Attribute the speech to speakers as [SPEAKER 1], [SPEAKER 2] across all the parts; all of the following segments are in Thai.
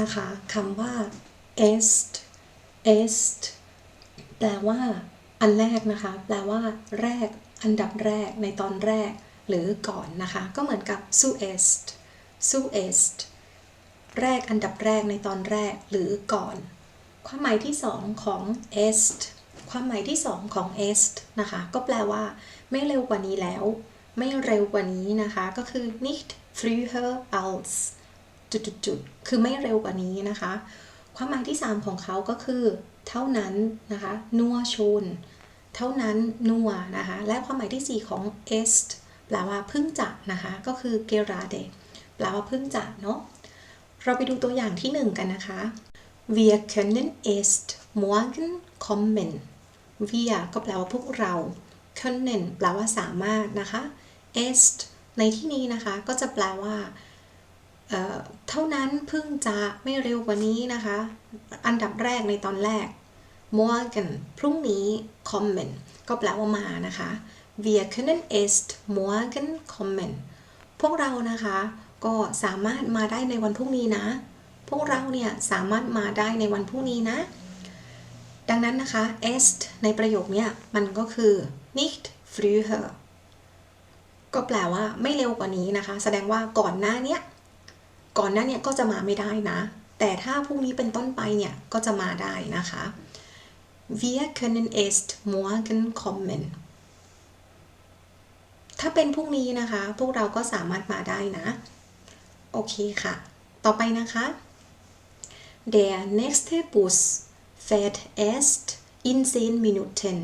[SPEAKER 1] นะคะคำว่า est est แปลว่า อันแรกนะคะ แปลว่า แรก อันดับแรก ในตอนแรก หรือก่อนนะคะ ก็เหมือนกับ zuerst zuerst แรกอันดับแรกในตอนแรกหรือก่อน ความหมายที่สองของ est ความหมายที่สองของ est นะคะ ก็แปลว่า ไม่เร็วกว่านี้แล้ว ไม่เร็วกว่านี้นะคะ ก็คือ nicht früher als จุดๆคือไม่เร็วกว่านี้นะคะ ความหมายที่ 3 ของเขาก็คือ เท่านั้นนะคะนัวชูนเท่านั้นนัวนะคะ และความหมายที่ 4 ของ est แปลว่าพิ่งจะนะคะ ก็คือ gerade แปลว่าพิ่งจะเนาะเราไปดูตัวอย่างที่ 1 กันนะคะ wir können erst morgen kommen wir ก็แปลว่าพวกเรา können แปลว่าสามารถนะคะ est ในที่นี้นะคะก็จะแปลว่า เท่านั้นเพิ่งจะไม่เร็วกว่านี้นะคะ อันดับแรกในตอนแรก morgen พรุ่งนี้ kommen ก็แปลว่ามานะคะ wir können erst morgen kommen พวกเรานะคะ ก็สามารถมาได้ในวันพรุ่งนี้นะ พวกเราเนี่ยสามารถมาได้ในวันพรุ่งนี้นะ ดังนั้นนะคะ est ในประโยคเนี้ยมันก็คือ nicht früher ก็แปลว่าไม่เร็วกว่านี้นะคะ แสดงว่าก่อนหน้าเนี้ย ก่อนหน้าเนี้ยก็จะมาไม่ได้นะ แต่ถ้าพรุ่งนี้เป็นต้นไปเนี่ยก็จะมาได้นะคะ wir können erst morgen kommen ถ้าเป็นพรุ่งนี้นะคะ พวกเราก็สามารถมาได้นะ โอเคค่ะ ต่อไปนะคะ der nächste Bus fährt erst in 10 Minuten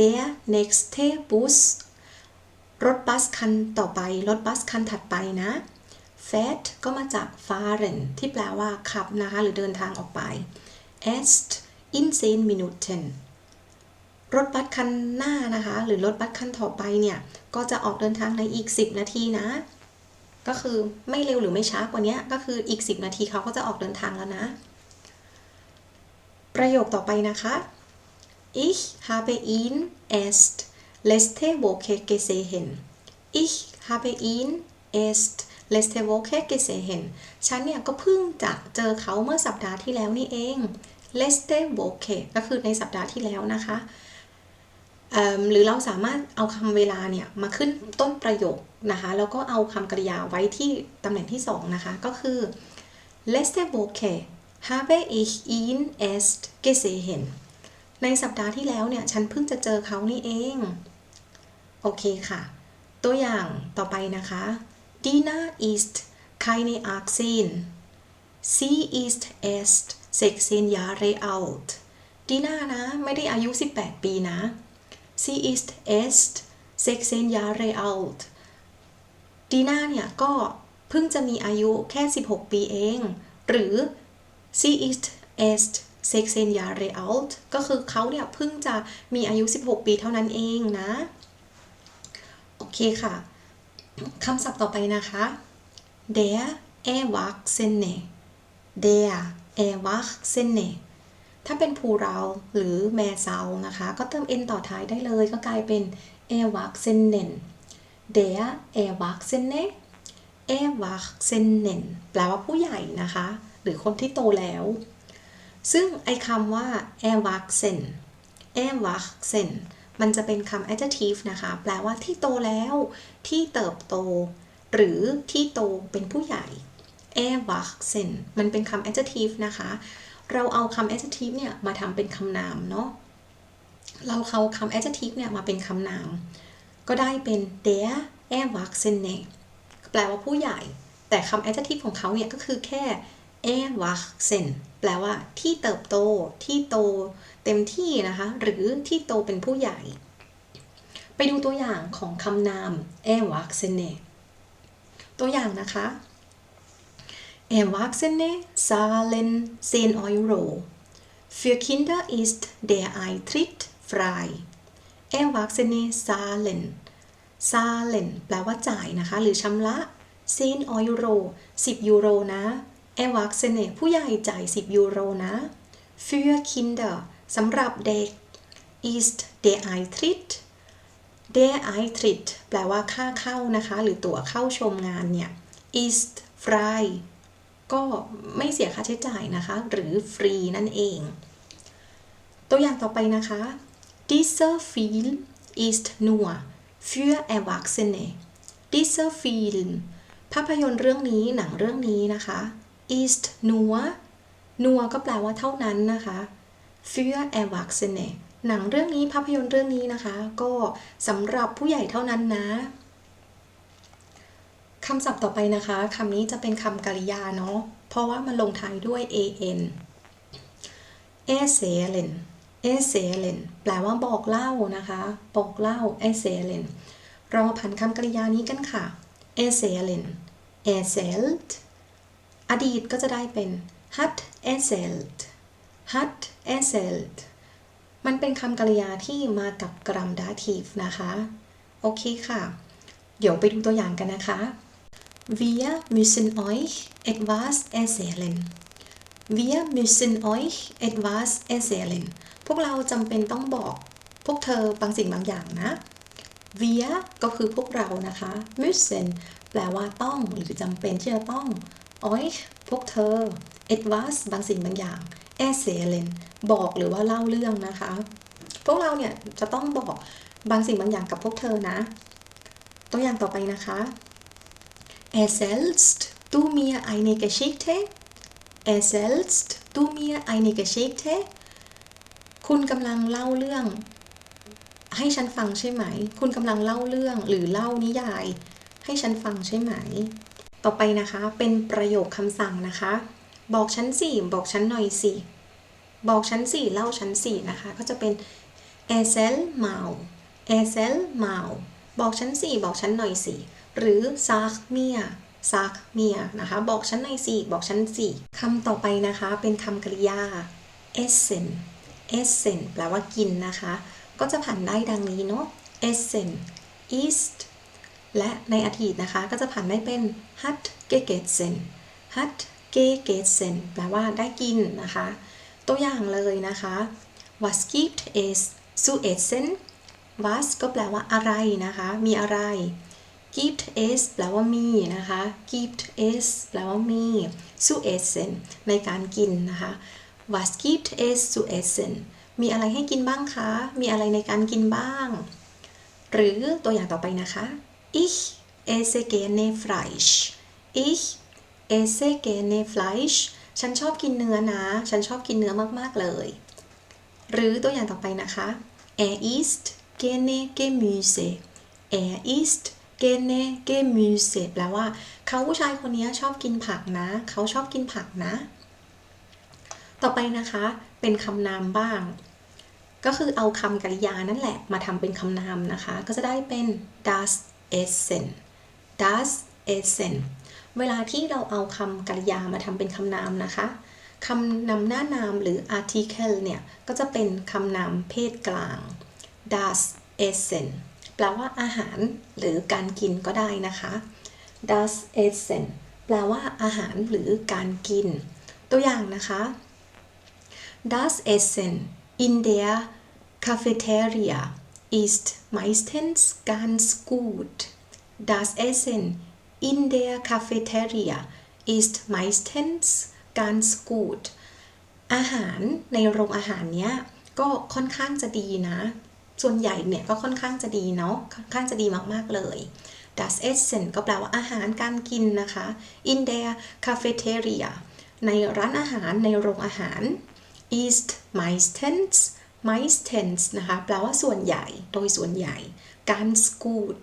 [SPEAKER 1] der nächste Bus รถบัสคันต่อไป รถบัสคันถัดไปนะ fährt ก็มาจาก fahren ที่แปลว่าขับนะคะ หรือเดินทางออกไป erst in 10 Minuten รถบัสคันหน้านะคะ หรือรถบัสคันต่อไปเนี่ย ก็จะออกเดินทางในอีก 10 นาทีนะ ก็คือไม่เร็วหรือไม่ช้ากว่านี้ก็คืออีก 10 นาทีเขาก็จะออกเดินทางแล้วนะ ประโยคต่อไปนะคะ ich habe ihn erst letzte Woche gesehen ich habe ihn erst letzte Woche gesehen ฉันเนี่ยก็เพิ่งจะเจอเขาเมื่อสัปดาห์ที่แล้วนี่เอง letzte Woche ก็คือในสัปดาห์ที่แล้วนะคะหรือเราสามารถเอาคำเวลาเนี่ยมาขึ้นต้นประโยคนะคะแล้วก็เอาคำกริยาไว้ที่ตำแหน่งที่2นะคะก็คือ letzte Woche habe ich ihn erst gesehen ในสัปดาห์ที่แล้วเนี่ยฉันเพิ่งจะเจอเขานี่เอง โอเคค่ะ ตัวอย่างต่อไปนะคะ Dina ist keine 18 sie ist erst 16 Jahre alt ดีน่านะไม่ได้อายุ 18 ปีนะ sie is erst 16 Jahre alt ดีน่าเนี่ยก็เพิ่งจะมีอายุแค่ 16 ปีเอง หรือ sie is erst 16 Jahre alt ก็คือเขาเนี่ยเพิ่งจะมีอายุ 16 ปีเท่านั้นเองนะ โอเคค่ะ คำศัพท์ต่อไปนะคะ der Erwachsene der Erwachsene ถ้าเป็นพูเราหรือแมเซานะคะ ก็เติม n ต่อท้ายได้เลยก็กลายเป็น Erwachsenen der Erwachsene Erwachsenen แปลว่าผู้ใหญ่นะคะ หรือคนที่โตแล้ว ซึ่งไอคำว่า Erwachsen Erwachsen มันจะเป็นคำ adjective นะคะ แปลว่าที่โตแล้ว ที่เติบโต หรือที่โตเป็นผู้ใหญ่ erwachsen มันเป็นคำ adjective นะคะ เราเอาคำ adjective เนี่ยมาทำเป็นคำนามเนาะ เราเอาคำ adjective เนี่ยมาเป็นคำนาม ก็ได้เป็น der erwachsene แปลว่าผู้ใหญ่ แต่คำ adjective ของเขาเนี่ยก็คือแค่ เอวัคเซนแปลว่าที่เติบโต ที่โตเต็มที่นะคะ หรือที่โตเป็นผู้ใหญ่ ไปดูตัวอย่างของคำนามเอวัคเซเนตัวอย่างนะคะเอวัคเซนเนซาเลนเซนออยโร Für Kinder ist der Eintritt frei เอวักเซเนซาเลนซาเลนแปลว่าจ่ายนะคะ หรือชำระเซนออยโร10 ยูโรนะ Erwachsene ผู้ใหญ่จ่าย 10 ยูโรนะ Für Kinder สำหรับเด็ก ist der Eintritt der Eintritt แปลว่าค่าเข้านะคะ หรือตั๋วเข้าชมงานเนี่ย ist frei ก็ไม่เสียค่าใช้จ่ายนะคะ หรือฟรีนั่นเอง ตัวอย่างต่อไปนะคะ Dieser Film ist nur für Erwachsene Dieser Film ภาพยนตร์เรื่องนี้หนังเรื่องนี้นะคะ ist nur nur ก็แปลว่าเท่านั้นนะคะ für Erwachsene หนังเรื่องนี้ภาพยนตร์เรื่องนี้นะคะ ก็สำหรับผู้ใหญ่เท่านั้นนะคำศัพท์ต่อไปนะคะคำนี้จะเป็นคำกริยาเนาะเพราะว่ามันลงท้ายด้วย an e s e l e n e s e l e n แปลว่าบอกเล่านะคะ บอกเล่า e s e l e n เรามาผันคำกริยานี้กันค่ะ e s e l e n e s e l t อดีตก็จะได้เป็น hat erzählt hat erzählt มันเป็นคำกริยาที่มากับกรัมดาทีฟนะคะ โอเคค่ะ เดี๋ยวไปดูตัวอย่างกันนะคะ Wir müssen euch etwas erzählen Wir müssen euch etwas erzählen พวกเราจำเป็นต้องบอกพวกเธอบางสิ่งบางอย่างนะ Wir ก็คือพวกเรานะคะ müssen แปลว่าต้องหรือจำเป็นที่จะต้อง euch พวกเธอ etwas บางสิ่งบางอย่าง erzählen บอกหรือว่าเล่าเรื่องนะคะ พวกเราเนี่ยจะต้องบอกบางสิ่งบางอย่างกับพวกเธอนะ ตัวอย่างต่อไปนะคะ Erzählst du mir eine Geschichte Erzählst du mir eine Geschichte คุณกำลังเล่าเรื่อง ให้ฉันฟังใช่ไหม คุณกำลังเล่าเรื่องหรือเล่านิยาย ให้ฉันฟังใช่ไหม ต่อไปนะคะ เป็นประโยคคำสั่งนะคะ บอกฉันสิบอกฉันหน่อยสิบอกฉันสิเล่าฉันสินะคะ ก็จะเป็น erzähl mal erzähl mal บอกฉันสิบอกฉันหน่อยสิหรือ sag mir sag mir นะคะ บอกฉันหน่อยสิบอกฉันสิคำต่อไปนะคะ เป็นคำกริยา essen essen แปลว่ากินนะคะ ก็จะผ่านได้ดังนี้เนาะ essen ist และในอดีตนะคะ ก็จะผ่านได้เป็น hat gegessen hat gegessen แปลว่าได้กินนะคะ ตัวอย่างเลยนะคะ was gibt es zu essen was ก็แปลว่าอะไรนะคะ มีอะไร gibt es แปลว่ามีนะคะ gibt es แปลว่ามี zu essen ในการกินนะคะ was gibt es zu essen มีอะไรให้กินบ้างคะ มีอะไรในการกินบ้าง หรือตัวอย่างต่อไปนะคะ ich esse gerne Fleisch ich esse gerne Fleisch ฉันชอบกินเนื้อนะ ฉันชอบกินเนื้อมาก ๆ เลย หรือตัวอย่างต่อไปนะคะ er isst gerne Gemüse er isst gerne Gemüse แปลว่า เขาผู้ชายคนนี้ชอบกินผักนะ เขาชอบกินผักนะ ต่อไปนะคะ เป็นคำนามบ้าง ก็คือเอาคำกริยานั่นแหละมาทำเป็นคำนามนะคะ ก็จะได้เป็น das essen das essen เวลาที่เราเอาคำกริยามาทำเป็นคำนามนะคะคำนำหน้านามหรือ article เนี่ย ก็จะเป็นคำนามเพศกลาง das essen แปลว่าอาหารหรือการกินก็ได้นะคะ das essen แปลว่าอาหารหรือการกิน ตัวอย่างนะคะ das essen in der Cafeteria ist meistens ganz gut das essen in der Cafeteria ist meistens ganz gut อาหารในโรงอาหารเนี้ยก็ค่อนข้างจะดีนะ ส่วนใหญ่เนี่ยก็ค่อนข้างจะดีเนาะ ค่อนข้างจะดีมากๆเลย das Essen ก็แปลว่าอาหารการกินนะคะ in der Cafeteria ในร้านอาหารในโรงอาหาร ist meistens meistens นะคะ แปลว่าส่วนใหญ่ โดยส่วนใหญ่ ganz gut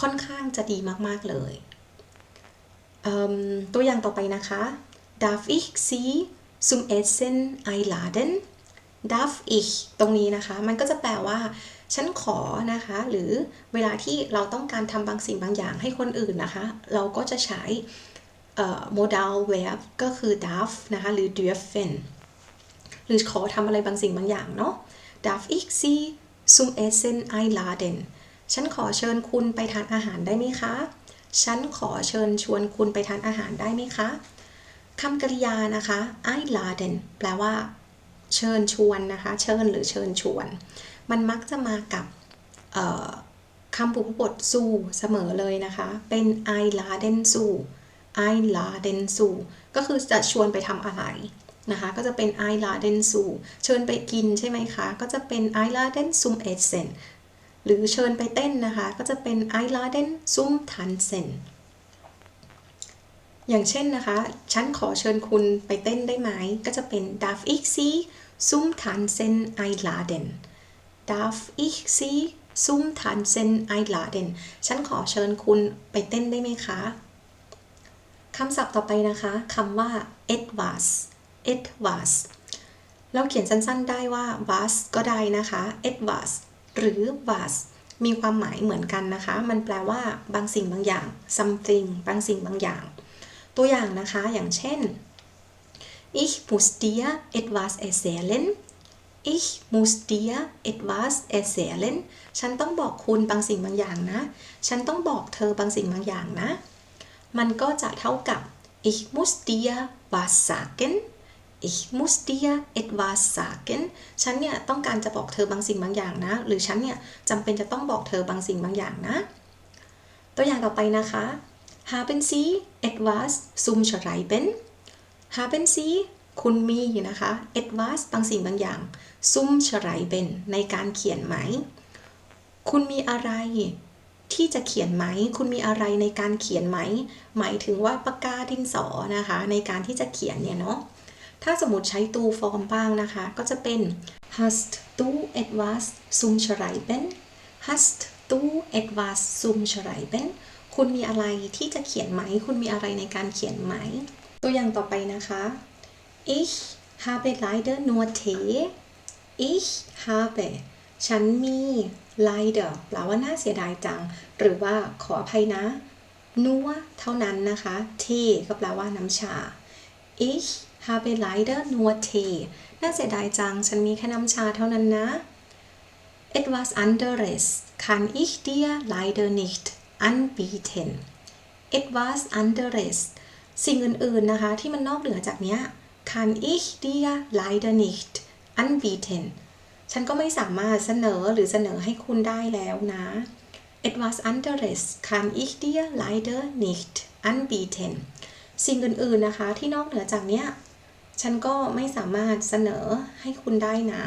[SPEAKER 1] ค่อนข้างจะดีมาก ๆ เลยเตัวอย่างต่อไปนะคะ darf ich Sie zum Essen einladen darf ich ตรงนี้นะคะ มันก็จะแปลว่า ฉันขอนะคะ หรือเวลาที่เราต้องการทำบางสิ่งบางอย่างให้คนอื่นนะคะ เราก็จะใช้โมดัล verb ก็คือ darf นะคะ หรือ dürfen หรือขอทำอะไรบางสิ่งบางอย่างเนาะ darf ich Sie zum Essen einladen ฉันขอเชิญคุณไปทานอาหารได้ไหมคะ ฉันขอเชิญชวนคุณไปทานอาหารได้ไหมคะคำกริยานะคะ einladen แปลว่า เชิญชวนนะคะ เชิญหรือเชิญชวน มันมักจะมากับคำผูกบทสู่เสมอเลยนะคะ เป็น einladen สู่ einladen zu ก็คือจะชวนไปทำอะไร นะคะก็จะเป็น einladen zu เชิญไปกินใช่ไหมคะ ก็จะเป็น einladen zum Essen หรือเชิญไปเต้นนะคะ ก็จะเป็น einladen zum Tanzen อย่างเช่นนะคะ ฉันขอเชิญคุณไปเต้นได้ไหม ก็จะเป็น darf ich Sie zum Tanzen einladen darf ich Sie zum Tanzen einladen ฉันขอเชิญคุณไปเต้นได้ไหมคะ คำศัพท์ต่อไปนะคะ คำว่า etwas etwas เราเขียนสั้นๆได้ว่า was ก็ได้นะคะ etwas หรือ was มีความหมายเหมือนกันนะคะ มันแปลว่าบางสิ่งบางอย่าง something บางสิ่งบางอย่าง ตัวอย่างนะคะ อย่างเช่น ich muss dir etwas erzählen ich muss dir etwas erzählen ฉันต้องบอกคุณบางสิ่งบางอย่างนะ ฉันต้องบอกเธอบางสิ่งบางอย่างนะ มันก็จะเท่ากับ ich muss dir was sagen ich muss dir etwas sagen ฉันเนี่ยต้องการจะบอกเธอบางสิ่งบางอย่างนะ หรือฉันเนี่ยจำเป็นจะต้องบอกเธอบางสิ่งบางอย่างนะ ตัวอย่างต่อไปนะคะ haben Sie etwas zum Schreiben haben Sie คุณมีนะคะ etwas บางสิ่งบางอย่าง zum Schreiben ในการเขียนไหม คุณมีอะไรที่จะเขียนไหม คุณมีอะไรในการเขียนไหม หมายถึงว่าปากกาดินสอนะคะ ในการที่จะเขียนเนี่ยเนาะ ถ้าสมมติใช้ตูฟอร์มบ้างนะคะ ก็จะเป็น hast du etwas zum Schreiben hast du etwas zum Schreiben คุณมีอะไรที่จะเขียนไหม คุณมีอะไรในการเขียนไหม ตัวอย่างต่อไปนะคะ ich habe leider nur Tee ich habe ฉันมี leider แปลว่าน่าเสียดายจัง หรือว่าขออภัยนะนัวเท่านั้นนะคะ Tee ก็แปลว่าน้ำชา ich habe leider nur Tee น่าเสียดายจัง ฉันมีแค่น้ำชาเท่านั้นนะ etwas anderes kann ich dir leider nicht anbieten etwas anderes สิ่งอื่นๆนะคะที่มันนอกเหนือจากเนี้ย kann ich dir leider nicht anbieten ฉันก็ไม่สามารถเสนอหรือเสนอให้คุณได้แล้วนะ etwas anderes kann ich dir leider nicht anbieten สิ่งอื่นๆนะคะที่นอกเหนือจากเนี้ย ฉันก็ไม่สามารถเสนอให้คุณได้นะ